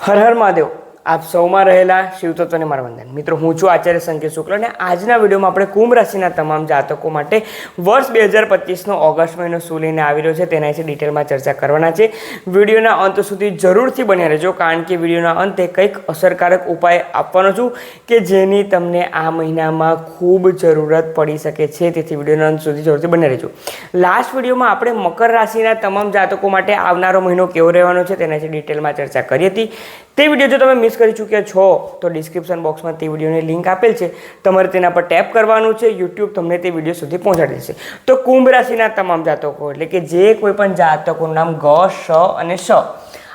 હર હર મહાદેવ. આપ સૌમાં રહેલા શિવતત્વને મારા વંદન. મિત્રો, હું છું આચાર્ય સંકેત શુક્લ અને આજના વિડીયોમાં આપણે કુંભ રાશિના તમામ જાતકો માટે વર્ષ બે હજાર પચીસનો ઓગસ્ટ મહિનો શું લઈને આવી રહ્યો છે તેના વિશે ડિટેલમાં ચર્ચા કરવાના છે. વિડીયોના અંત સુધી જરૂરથી બન્યા રહેજો, કારણ કે વિડીયોના અંતે કંઈક અસરકારક ઉપાય આપવાનો છું કે જેની તમને આ મહિનામાં ખૂબ જરૂરત પડી શકે છે. તેથી વિડીયોના અંત સુધી જરૂરથી બન્યા રહેજો. લાસ્ટ વિડીયોમાં આપણે મકર રાશિના તમામ જાતકો માટે આવનારો મહિનો કેવો રહેવાનો છે તેના વિશે ડિટેલમાં ચર્ચા કરી હતી. તે વીડિયો જો તમે મિસ કરી ચૂક્યા છો, તો ડિસ્ક્રિપ્શન બોક્સમાં તે વિડીયોની લિંક આપેલ છે. તમારે તેના પર ટેપ કરવાનું છે યુટ્યુબ તમને તે વીડિયો સુધી પહોંચાડી દેશે. તો કુંભ રાશિના તમામ જાતકો, એટલે કે જે કોઈ પણ જાતકોનું નામ ગ, શ અને શ.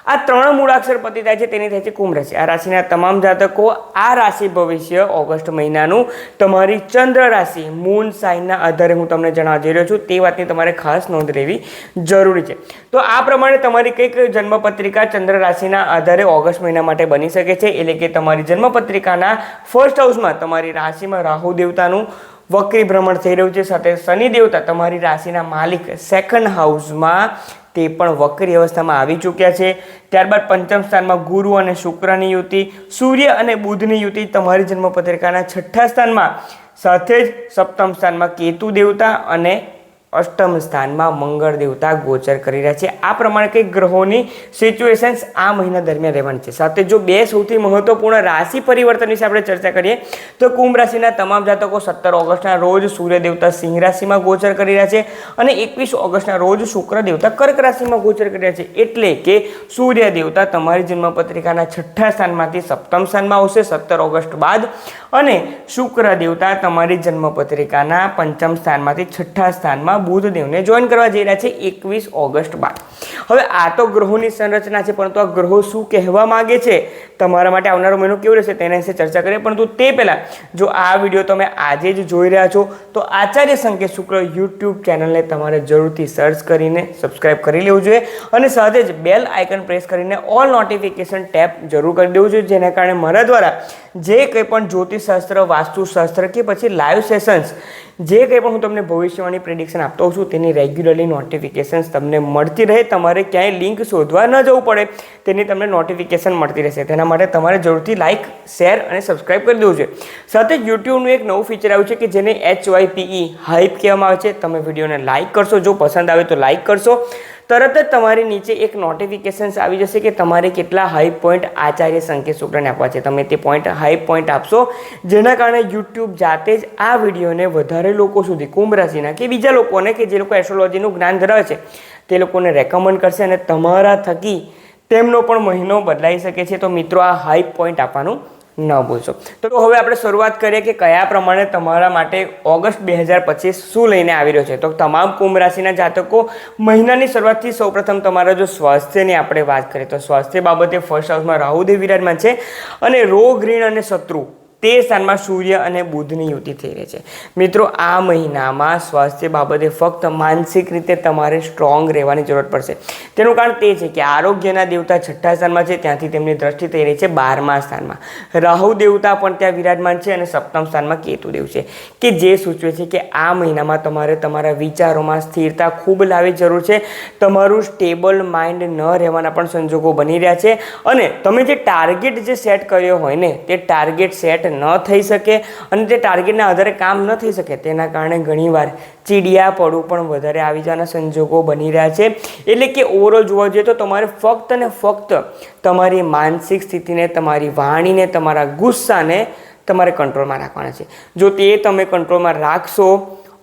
આ ત્રણ મૂળાક્ષર પતિ થાય છે, તેની થાય છે કુંભ રાશિ. આ રાશિના તમામ જાતકો આ રાશિ ભવિષ્ય ઓગસ્ટ મહિનાનું તમારી ચંદ્ર રાશિ, મૂન સાઇનના આધારે હું તમને જણાવવા જઈ રહ્યો છું. તે વાતની તમારે ખાસ નોંધ લેવી જરૂરી છે. તો આ પ્રમાણે તમારી કંઈક જન્મપત્રિકા ચંદ્ર રાશિના આધારે ઓગસ્ટ મહિના માટે બની શકે છે. એટલે કે તમારી જન્મપત્રિકાના ફર્સ્ટ હાઉસમાં તમારી રાશિમાં રાહુ દેવતાનું વક્રી ભ્રમણ થઈ રહ્યું છે. સાથે શનિ દેવતા તમારી રાશિના માલિક સેકન્ડ હાઉસમાં તે પણ વક્રી અવસ્થામાં આવી ચૂક્યા છે. ત્યારબાદ પંચમ સ્થાનમાં ગુરુ અને શુક્રની યુતિ, સૂર્ય અને બુધની યુતિ, તમારી જન્મપત્રિકાના છઠ્ઠા સ્થાનમાં. સાથે જ સપ્તમ સ્થાનમાં કેતુ દેવતા અને અષ્ટમ સ્થાનમાં મંગળ દેવતા ગોચર કરી રહ્યા છે. આ પ્રમાણે કંઈક ગ્રહોની સિચ્યુએશન્સ આ મહિના દરમિયાન રહેવાની છે. સાથે જો બે સૌથી મહત્વપૂર્ણ રાશિ પરિવર્તન વિશે આપણે ચર્ચા કરીએ, તો કુંભ રાશિના તમામ જાતકો સત્તર ઓગસ્ટના રોજ સૂર્ય દેવતા સિંહ રાશિમાં ગોચર કરી રહ્યા છે અને એકવીસ ઓગસ્ટના રોજ શુક્ર દેવતા કર્ક રાશિમાં ગોચર કરી રહ્યા છે. એટલે કે સૂર્ય દેવતા તમારી જન્મપત્રિકાના છઠ્ઠા સ્થાનમાંથી સપ્તમ સ્થાનમાં આવશે સત્તર ઓગસ્ટ બાદ અને શુક્ર દેવતા તમારી જન્મપત્રિકાના પંચમ સ્થાનમાંથી છઠ્ઠા સ્થાનમાં બુધદેવને જોઈન કરવા જઈ રહ્યા છે એકવીસ ઓગસ્ટ બાદ. હવે આ તો ગ્રહોની સંરચના છે, પરંતુ આ ગ્રહો શું કહેવા માગે છે? તમારા માટે આવનારો મહિનો કેવો રહેશે તેના વિશે ચર્ચા કરીએ, પરંતુ તે પહેલાં જો આ વીડિયો તમે આજે જ જોઈ રહ્યા છો, તો આચાર્ય સંકેત શુક્લ યુટ્યુબ ચેનલને તમારે જરૂરથી સર્ચ કરીને સબસ્ક્રાઇબ કરી લેવું જોઈએ અને સાથે જ બેલ આઇકન પ્રેસ કરીને ઓલ નોટિફિકેશન ટેપ જરૂર કરી દેવું જોઈએ, જેના કારણે મારા દ્વારા જે કંઈ પણ જ્યોતિષશાસ્ત્ર વાસ્તુશાસ્ત્ર કે પછી લાઈવ સેશન્સ જે કંઈ પણ હું તમને ભવિષ્યવાણી પ્રિડિક્શન આપતો છું, તેની રેગ્યુલરલી નોટિફિકેશન્સ તમને મળતી રહે. તમારે ક્યાંય લિંક શોધવા ન જવું પડે, તેની તમને નોટિફિકેશન મળતી રહેશે. તેના માટે તમારે જરૂરથી લાઇક શેર અને સબસ્ક્રાઇબ કરી દેવું જોઈએ. સાથે યુટ્યુબનું એક નવું ફીચર આવ્યું છે કે જેને એચ વાય પીઈ હાઇપ કહેવામાં આવે છે. તમે વિડીયોને લાઇક કરશો. જો પસંદ આવે તો લાઇક કરશો. તરત જ તમારી નીચે એક નોટિફિકેશન્સ આવી જશે કે તમારે કેટલા હાઈ પોઈન્ટ આચાર્ય સંકેત શુક્લને આપવા છે. તમે તે પોઈન્ટ હાઈ પોઈન્ટ આપશો, જેના કારણે યુટ્યુબ જાતે જ આ વિડીયોને વધારે લોકો સુધી, કુંભ રાશિના કે બીજા લોકોને કે જે લોકો એસ્ટ્રોલોજીનું જ્ઞાન ધરાવે છે, તે લોકોને રેકમેન્ડ કરશે અને તમારા થકી તેમનો પણ મહિનો બદલાઈ શકે છે. તો મિત્રો, આ હાઈ પોઈન્ટ આપવાનું ન ભૂલશો. તો હવે આપણે શરૂઆત કરીએ કે કયા પ્રમાણે તમારા માટે ઓગસ્ટ બે હજાર પચીસ શું લઈને આવી રહ્યો છે? તો તમામ કુંભ રાશિના જાતકો, મહિનાની શરૂઆતથી સૌપ્રથમ તમારા જો સ્વાસ્થ્યની આપણે વાત કરીએ, તો સ્વાસ્થ્ય બાબતે ફર્સ્ટ હાઉસમાં રાહુદેવ વિરાજમાન છે અને રોગ, ઋણ અને શત્રુ તે સ્થાનમાં સૂર્ય અને બુધની યુતિ થઈ રહી છે. મિત્રો, આ મહિનામાં સ્વાસ્થ્ય બાબતે ફક્ત માનસિક રીતે તમારે સ્ટ્રોંગ રહેવાની જરૂરત પડશે. તેનું કારણ તે છે કે આરોગ્યના દેવતા છઠ્ઠા સ્થાનમાં છે, ત્યાંથી તેમની દ્રષ્ટિ થઈ રહી છે બારમા સ્થાનમાં. રાહુ દેવતા પણ ત્યાં વિરાજમાન છે અને સપ્તમ સ્થાનમાં કેતુદેવ છે. કે જે સૂચવે છે કે આ મહિનામાં તમારે તમારા વિચારોમાં સ્થિરતા ખૂબ લાવવી જરૂર છે. તમારું સ્ટેબલ માઇન્ડ ન રહેવાના પણ સંજોગો બની રહ્યા છે. અને તમે જે ટાર્ગેટ જે સેટ કર્યો હોય ને, તે ટાર્ગેટ સેટ ન થઈ શકે અને તે ટાર્ગેટના આધારે કામ ન થઈ શકે તેના કારણે ઘણીવાર ચીડિયા પડવું પણ વધારે આવી જવાના સંજોગો બની રહ્યા છે. એટલે કે ઓવરઓલ જોવા જઈએ તો તમારે ફક્ત ને ફક્ત તમારી માનસિક સ્થિતિને, તમારી વાણીને, તમારા ગુસ્સાને તમારે કંટ્રોલમાં રાખવાના છે. જો તે તમે કંટ્રોલમાં રાખશો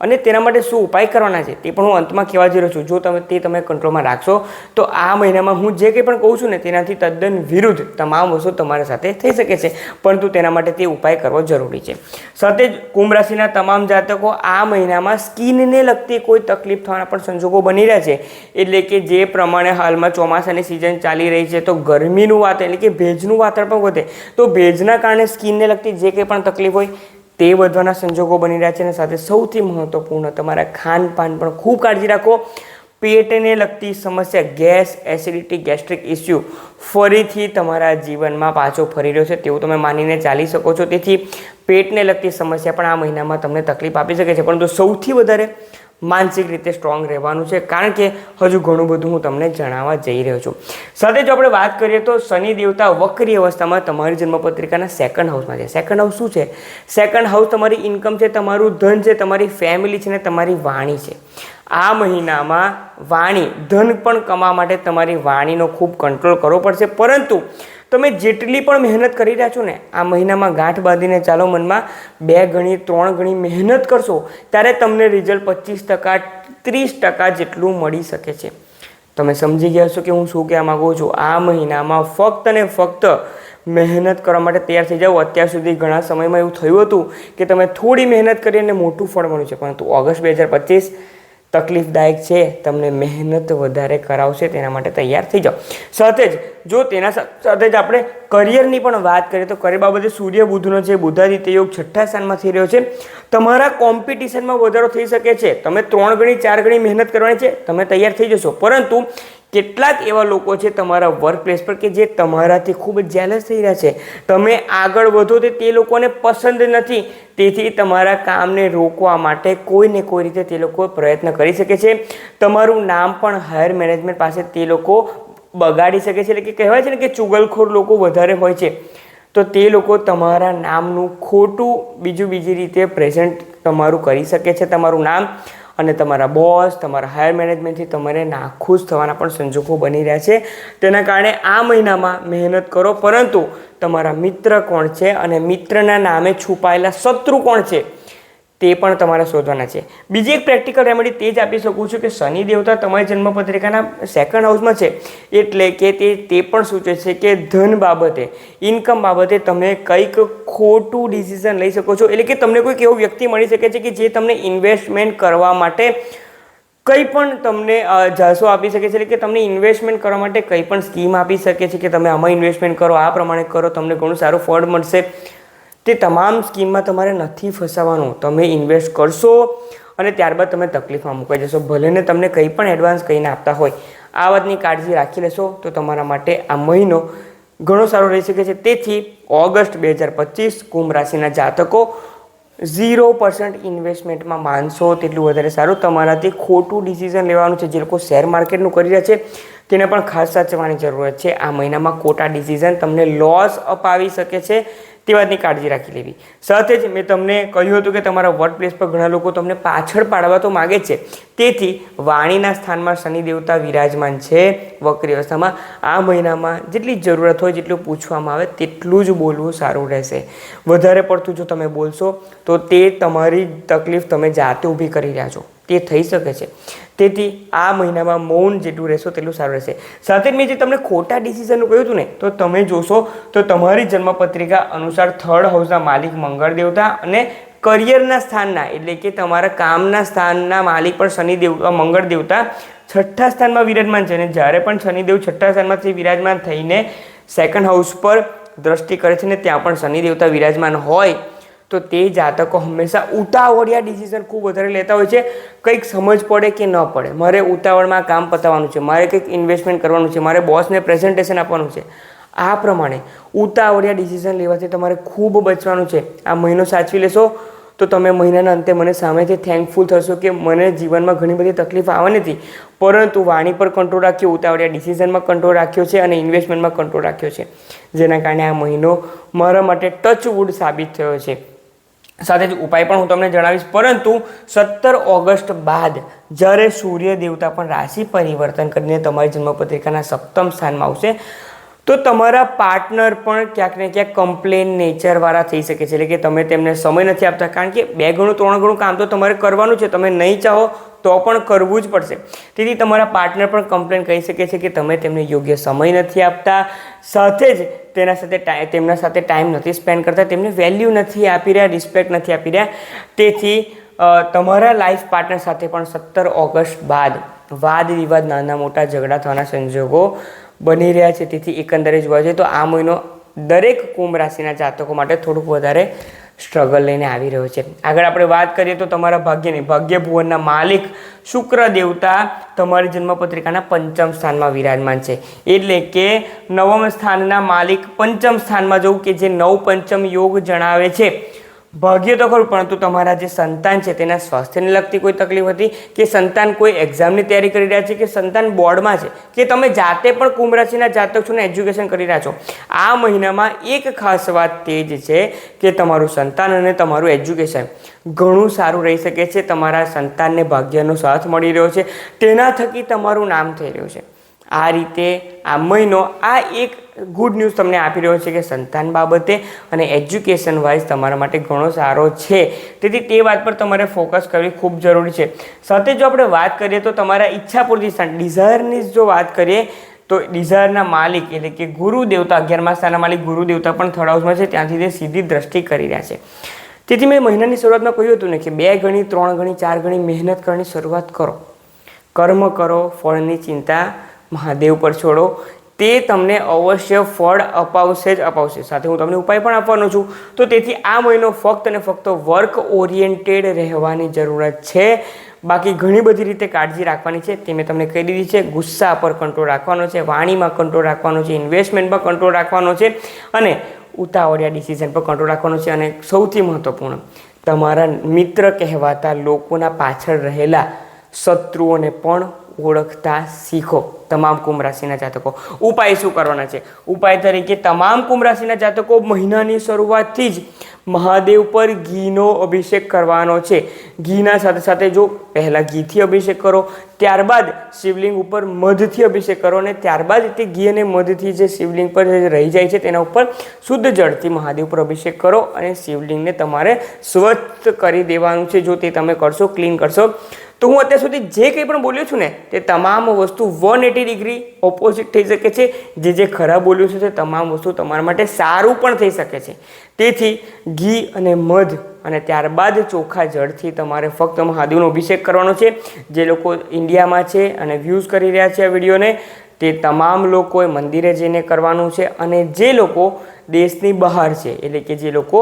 અને તેના માટે શું ઉપાય કરવાના છે તે પણ હું અંતમાં કહેવા જઈ રહ્યો છું. જો તમે તે તમે કંટ્રોલમાં રાખશો, તો આ મહિનામાં હું જે કંઈ પણ કહું છું ને તેનાથી તદ્દન વિરુદ્ધ તમામ વસ્તુ તમારા સાથે થઈ શકે છે. પરંતુ તેના માટે તે ઉપાય કરવો જરૂરી છે. સાથે જ કુંભ રાશિના તમામ જાતકો આ મહિનામાં સ્કિનને લગતી કોઈ તકલીફ થવાના પણ સંજોગો બની રહ્યા છે. એટલે કે જે પ્રમાણે હાલમાં ચોમાસાની સિઝન ચાલી રહી છે, તો ગરમીનું વાત એટલે કે ભેજનું વાતાવરણ પણ વધે. તો ભેજના કારણે સ્કિનને લગતી જે કંઈ પણ તકલીફ હોય તે વધવાના સંજોગો બની રહ્યા છે અને સાથે સૌથી મહત્વપૂર્ણ, તમારા ખાનપાન પણ ખૂબ કાળજી રાખો. પેટને લગતી સમસ્યા, ગેસ, એસિડિટી, ગેસ્ટ્રિક ઇસ્યુ ફરીથી તમારા જીવનમાં પાછો ફરી રહ્યો છે, તેવું તમે માનીને ચાલી શકો છો. તેથી પેટને લગતી સમસ્યા પણ આ મહિનામાં તમને તકલીફ આપી શકે છે. પરંતુ સૌથી વધારે માનસિક રીતે સ્ટ્રોંગ રહેવાનું છે. કારણ કે હજુ ઘણું બધું હું તમને જણાવવા જઈ રહ્યો છું. સાથે જો આપણે વાત કરીએ તો શનિ દેવતા વક્રી અવસ્થામાં તમારી જન્મપત્રિકાના સેકન્ડ હાઉસમાં છે. સેકન્ડ હાઉસ શું છે? સેકન્ડ હાઉસ તમારી ઇન્કમ છે, તમારું ધન છે, તમારી ફેમિલી છે ને તમારી વાણી છે. આ મહિનામાં વાણી, ધન પણ કમાવા માટે તમારી વાણીનો ખૂબ કંટ્રોલ કરવો પડશે. પરંતુ તમે જેટલી પણ મહેનત કરી રહ્યા છો ને, આ મહિનામાં ગાંઠ બાંધીને ચાલો મનમાં બે ગણી, ત્રણ ગણી મહેનત કરશો, ત્યારે તમને રિઝલ્ટ પચીસ ટકા, ત્રીસ ટકા જેટલું મળી શકે છે. તમે સમજી ગયા છો કે હું શું કહેવા માગું છું? આ મહિનામાં ફક્ત ને ફક્ત મહેનત કરવા માટે તૈયાર થઈ જાઓ. અત્યાર સુધી ઘણા સમયમાં એવું થયું હતું કે તમે થોડી મહેનત કરી અને મોટું ફળ મળ્યું છે. પરંતુ ઓગસ્ટ બે હજાર પચીસ તકલીફદાયક છે, તમને મહેનત વધારે કરાવશે, તેના માટે તૈયાર થઈ જાઓ. સાથે જ, જો તેના સાથે જ આપણે કરિયરની પણ વાત કરીએ, તો કરિયર બાબતે સૂર્ય બુધનો જે બુધાદિત્ય યોગ છઠ્ઠા સ્થાનમાં થઈ રહ્યો છે, તમારા કોમ્પિટિશનમાં વધારો થઈ શકે છે. તમે ત્રણ ગણી, ચાર ગણી મહેનત કરવાની છે, તમે તૈયાર થઈ જશો. પરંતુ કેટલાક એવા લોકો છે તમારા વર્ક પ્લેસ પર કે જે તમારાથી ખૂબ જ જેલસ થઈ રહ્યા છે. તમે આગળ વધો તે તે લોકોને પસંદ નથી. તેથી તમારા કામને રોકવા માટે કોઈને કોઈ રીતે તે લોકો પ્રયત્ન કરી શકે છે. તમારું નામ પણ હાયર મેનેજમેન્ટ પાસે તે લોકો બગાડી શકે છે. એટલે કે કહેવાય છે ને કે ચુગલખોર લોકો વધારે હોય છે. તો તે લોકો તમારા નામનું ખોટું બીજું બીજી રીતે પ્રેઝન્ટ તમારું કરી શકે છે. તમારું નામ અને તમારા બોસ, તમારા હાયર મેનેજમેન્ટથી તમારે નાખુશ થવાના પણ સંજોગો બની રહ્યા છે. તેના કારણે આ મહિનામાં મહેનત કરો, પરંતુ તમારા મિત્ર કોણ છે અને મિત્રના નામે છુપાયેલા શત્રુ કોણ છે? તે પણ તમારે શોધવાના છે. બીજી એક પ્રેક્ટિકલ રેમેડી તે જ આપી શકું છું કે શનિ દેવતા તમારી જન્મપત્રિકાના સેકન્ડ હાઉસમાં છે. એટલે કે તે તે પણ સૂચવે છે કે ધન બાબતે ઇન્કમ બાબતે તમે કંઈક ખોટું ડિસિઝન લઈ શકો છો. એટલે કે તમને કોઈક એવો વ્યક્તિ મળી શકે છે કે જે તમને ઇન્વેસ્ટમેન્ટ કરવા માટે કંઈ પણ તમને જાસો આપી શકે છે. એટલે કે તમને ઇન્વેસ્ટમેન્ટ કરવા માટે કંઈ પણ સ્કીમ આપી શકે છે કે તમે આમાં ઇન્વેસ્ટમેન્ટ કરો, આ પ્રમાણે કરો, તમને ઘણું સારું ફળ મળશે. તે તમામ સ્કીમમાં તમારે નથી ફસાવાનું. તમે ઇન્વેસ્ટ કરશો અને ત્યારબાદ તમે તકલીફમાં મુકાઈ જશો. ભલે ને તમને કંઈ પણ એડવાન્સ કહીને આપતા હોય, આ વાતની કાળજી રાખી લેશો તો તમારા માટે આ મહિનો ઘણો સારો રહી શકે છે. તેથી ઓગસ્ટ બે હજાર પચીસ કુંભ રાશિના જાતકો ઝીરો પર્સન્ટ ઇન્વેસ્ટમેન્ટમાં માનશો તેટલું વધારે સારું. તમારાથી ખોટું ડિસિઝન લેવાનું છે. જે લોકો શેર માર્કેટનું કરી રહ્યા છે, તેને પણ ખાસ સાચવવાની જરૂરત છે. આ મહિનામાં ખોટા ડિસિઝન તમને લોસ અપાવી શકે છે. તે વાતની કાળજી રાખી લેવી. સાથે જ મેં તમને કહ્યું હતું કે તમારા વર્ક પ્લેસ પર ઘણા લોકો તમને પાછળ પાડવા તો માગે છે. તેથી વાણીના સ્થાનમાં શનિ દેવતા વિરાજમાન છે વક્રી અવસ્થામાં. આ મહિનામાં જેટલી જરૂરત હોય, જેટલું પૂછવામાં આવે, તેટલું જ બોલવું સારું રહેશે. વધારે પડતું જો તમે બોલશો તો તે તમારી તકલીફ તમે જાતે ઊભી કરી રહ્યા છો. તે થઈ શકે છે. તેથી આ મહિનામાં મૌન જેટલું રહેશો તેટલું સારું રહેશે. સાથે જ મેં જે તમને ખોટા ડિસિઝનનું કહ્યું હતું ને તો તમે જોશો તો તમારી જન્મપત્રિકા અનુસાર થર્ડ હાઉસના માલિક મંગળ દેવતા અને કરિયરના સ્થાનના એટલે કે તમારા કામના સ્થાનના માલિક પણ શનિદેવ અ, મંગળ દેવતા છઠ્ઠા સ્થાનમાં વિરાજમાન છે. અને જ્યારે પણ શનિદેવ છઠ્ઠા સ્થાનમાંથી વિરાજમાન થઈને સેકન્ડ હાઉસ પર દ્રષ્ટિ કરે છે ને ત્યાં પણ શનિ દેવતા વિરાજમાન હોય તો તે જાતકો હંમેશા ઉતાવળિયા ડિસિઝન ખૂબ વધારે લેતા હોય છે. કંઈક સમજ પડે કે ન પડે. મારે ઉતાવળમાં કામ પતાવવાનું છે, મારે કંઈક ઇન્વેસ્ટમેન્ટ કરવાનું છે, મારે બોસને પ્રેઝન્ટેશન આપવાનું છે. આ પ્રમાણે ઉતાવળિયા ડિસિઝન લેવાથી તમારે ખૂબ બચવાનું છે. આ મહિનો સાચવી લેશો તો તમે મહિનાના અંતે મને સામેથી થેન્કફુલ થશો કે મને જીવનમાં ઘણી બધી તકલીફ આવવાની હતી. પરંતુ વાણી પર કંટ્રોલ રાખ્યો ઉતાવળિયા ડિસિઝનમાં કંટ્રોલ રાખ્યો છે અને ઇન્વેસ્ટમેન્ટમાં કંટ્રોલ રાખ્યો છે. જેના કારણે આ મહિનો મારા માટે ટચવુડ સાબિત થયો છે. સાથે જ ઉપાય પણ હું તમને જણાવીશ. પરંતુ સત્તર ઓગસ્ટ બાદ જ્યારે સૂર્ય દેવતા પણ રાશિ પરિવર્તન કરીને તમારી જન્મપત્રિકાના સપ્તમ સ્થાનમાં આવશે, તો તમારા પાર્ટનર પણ ક્યાંક ને ક્યાંક કમ્પ્લેન નેચરવાળા થઈ શકે છે. એટલે કે તમે તેમને સમય નથી આપતા. કારણ કે બે ગણું, ત્રણ ગણું કામ તો તમારે કરવાનું છે. તમે નહીં ચાહો તો પણ કરવું જ પડશે. તેથી તમારા પાર્ટનર પણ કમ્પ્લેન કહી શકે છે કે તમે તેમને યોગ્ય સમય નથી આપતા, સાથે જ તેના સાથે તેમના સાથે ટાઈમ નથી સ્પેન્ડ કરતા, તેમને વેલ્યુ નથી આપી રહ્યા રિસ્પેક્ટ નથી આપી રહ્યા. તેથી તમારા લાઈફ પાર્ટનર સાથે પણ સત્તર ઓગસ્ટ બાદ વાદ વિવાદ નાના મોટા ઝઘડા થવાના સંજોગો બની રહ્યા છે. તેથી એકંદરે જોવા જઈએ તો આ મહિનો દરેક કુંભ રાશિના જાતકો માટે થોડુંક વધારે સ્ટ્રગલ લઈને આવી રહ્યો છે. આગળ આપણે વાત કરીએ તો તમારા ભાગ્યની. ભાગ્ય ભુવનના માલિક શુક્ર દેવતા તમારી જન્મપત્રિકાના પંચમ સ્થાનમાં વિરાજમાન છે. એટલે કે નવમ સ્થાનના માલિક પંચમ સ્થાનમાં જવું કે જે નવ પંચમ યોગ જણાવે છે. ભાગ્ય તો ખરું, પરંતુ તમારા જે સંતાન છે તેના સ્વાસ્થ્યને લગતી કોઈ તકલીફ હતી? કે સંતાન કોઈ એક્ઝામની તૈયારી કરી રહ્યા છે? કે સંતાન બોર્ડમાં છે? કે તમે જાતે પણ કુંભ રાશિના જાતક છો ને એજ્યુકેશન કરી રહ્યા છો? આ મહિનામાં એક ખાસ વાત તે જ છે કે તમારું સંતાન અને તમારું એજ્યુકેશન ઘણું સારું રહી શકે છે. તમારા સંતાનને ભાગ્યનો સાથ મળી રહ્યો છે. તેના થકી તમારું નામ થઈ રહ્યું છે. આ રીતે આ મહિનો આ એક ગુડ ન્યૂઝ તમને આપી રહ્યો છે કે સંતાન બાબતે અને એજ્યુકેશન વાઇઝ તમારા માટે ઘણો સારો છે. તેથી તે વાત પર તમારે ફોકસ કરવી ખૂબ જરૂરી છે. સાથે જો આપણે વાત કરીએ તો તમારા ઈચ્છા પૂરતી ડિઝાયરની જો વાત કરીએ તો ડિઝાયરના માલિક એટલે કે ગુરુ દેવતા અગિયારમા સ્થાનના માલિક ગુરુ દેવતા પણ થર્ડ હાઉસમાં છે. ત્યાંથી તે સીધી દ્રષ્ટિ કરી રહ્યા છે. તેથી મેં મહિનાની શરૂઆતમાં કહ્યું હતું ને કે બે ગણી, ત્રણ ગણી, ચાર ગણી મહેનત કરવાની શરૂઆત કરો. કર્મ કરો, ફળની ચિંતા, મહાદેવ પર છોડો. તે તમને અવશ્ય ફળ અપાવશે જ અપાવશે. સાથે હું તમને ઉપાય પણ આપવાનો છું. તો તેથી આ મહિનો ફક્ત અને ફક્ત વર્ક ઓરિએન્ટેડ રહેવાની જરૂરત છે. બાકી ઘણી બધી રીતે કાળજી રાખવાની છે. તે મેં તમને કહી દીધી છે. ગુસ્સા પર કંટ્રોલ રાખવાનો છે. વાણીમાં કંટ્રોલ રાખવાનો છે. ઇન્વેસ્ટમેન્ટમાં કંટ્રોલ રાખવાનો છે. અને ઉતાવળિયા ડિસિઝન પર કંટ્રોલ રાખવાનો છે. અને સૌથી મહત્ત્વપૂર્ણ તમારા મિત્ર કહેવાતા લોકોના પાછળ રહેલા શત્રુઓને પણ ઓળખતા શીખો તમામ કુંભ રાશિના જાતકો. ઉપાય શું કરવાના છે? ઉપાય તરીકે તમામ કુંભ રાશિના જાતકો મહિનાની શરૂઆતથી જ મહાદેવ પર ઘીનો અભિષેક કરવાનો છે. ઘીના સાથે સાથે જો પહેલાં ઘીથી અભિષેક કરો, ત્યારબાદ શિવલિંગ ઉપર મધથી અભિષેક કરો અને ત્યારબાદ તે ઘી અને મધથી જે શિવલિંગ પર રહી જાય છે તેના ઉપર શુદ્ધ જળથી મહાદેવ પર અભિષેક કરો અને શિવલિંગને તમારે સ્વચ્છ કરી દેવાનું છે. જો તે તમે કરશો, ક્લીન કરશો તો હું અત્યાર સુધી જે કંઈ પણ બોલ્યો છું ને, તે તમામ વસ્તુ વન એટી ડિગ્રી ઓપોઝિટ થઈ શકે છે. જે જે ખરાબ બોલ્યું છે તે તમામ વસ્તુ તમારા માટે સારું પણ થઈ શકે છે. તેથી ઘી અને મધ અને ત્યારબાદ ચોખ્ખા જળથી તમારે ફક્ત મહાદેવનો અભિષેક કરવાનો છે. જે લોકો ઇન્ડિયામાં છે અને વ્યૂઝ કરી રહ્યા છે આ વિડીયોને, તે તમામ લોકોએ મંદિરે જઈને કરવાનું છે. અને જે લોકો દેશની બહાર છે. એટલે કે જે લોકો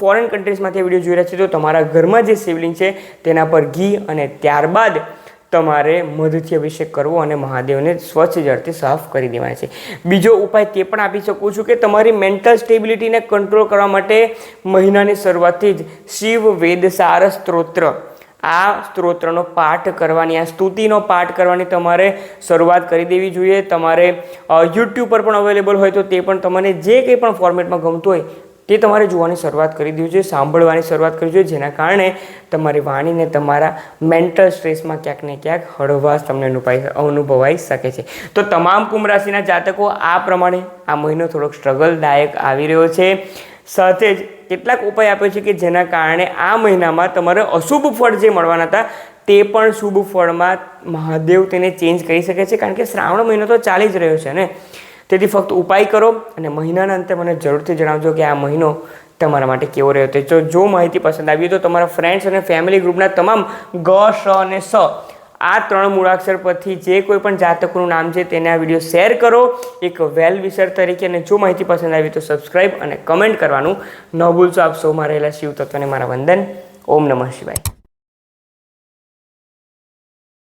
ફોરેન કન્ટ્રીઝમાંથી વીડિયો જોઈ રહ્યા છે, તો તમારા ઘરમાં જે શિવલિંગ છે, તેના પર ઘી અને ત્યારબાદ તમારે મધથી અભિષેક કરવો અને મહાદેવને સ્વચ્છ જળથી સાફ કરી દેવાના છે. બીજો ઉપાય તે પણ આપી શકું છું કે તમારી મેન્ટલ સ્ટેબિલિટીને કંટ્રોલ કરવા માટે મહિનાની શરૂઆતથી જ શિવ વેદ સાર સ્ત્રોત્ર આ સ્ત્રોત્રનો પાઠ કરવાની, આ સ્તુતિનો પાઠ કરવાની તમારે શરૂઆત કરી દેવી જોઈએ. તમારે યુટ્યુબ પર પણ અવેલેબલ હોય તો તે પણ તમને જે કંઈ પણ ફોર્મેટમાં ગમતું હોય તે તમારે જોવાની શરૂઆત કરી દેવી જોઈએ, સાંભળવાની શરૂઆત કરવી જોઈએ, જેના કારણે તમારી વાણીને તમારા મેન્ટલ સ્ટ્રેસમાં ક્યાંક ને ક્યાંક હળવાશ તમને અનુભવાઈ અનુભવાઈ શકે છે. તો તમામ કુંભ રાશિના જાતકો આ પ્રમાણે આ મહિનો થોડોક સ્ટ્રગલદાયક આવી રહ્યો છે. સાથે જ કેટલાક ઉપાય આપ્યો છે કે જેના કારણે આ મહિનામાં તમારે અશુભ ફળ જે મળવાના હતા, તે પણ શુભ ફળમાં મહાદેવ તેને ચેન્જ કરી શકે છે. કારણ કે શ્રાવણ મહિનો તો ચાલી જ રહ્યો છે ને? તેથી ફક્ત ઉપાય કરો અને મહિનાના અંતે મને જરૂરથી જણાવજો કે આ મહિનો તમારા માટે કેવો રહ્યો. તે જો માહિતી પસંદ આવી તો તમારા ફ્રેન્ડ્સ અને ફેમિલી ગ્રુપના તમામ ગ, શ અને સ આ ત્રણ મૂળાક્ષર પરથી જે કોઈ પણ જાતકનું નામ છે તેને આ વીડિયો શેર કરો. એક વેલ વિસર તરીકે અને જો માહિતી પસંદ આવી તો સબસ્ક્રાઈબ અને કમેન્ટ કરવાનું ન ભૂલશો. આપ સૌમાં રહેલા શિવ તત્વને મારા વંદન. ઓમ નમઃ શિવાય.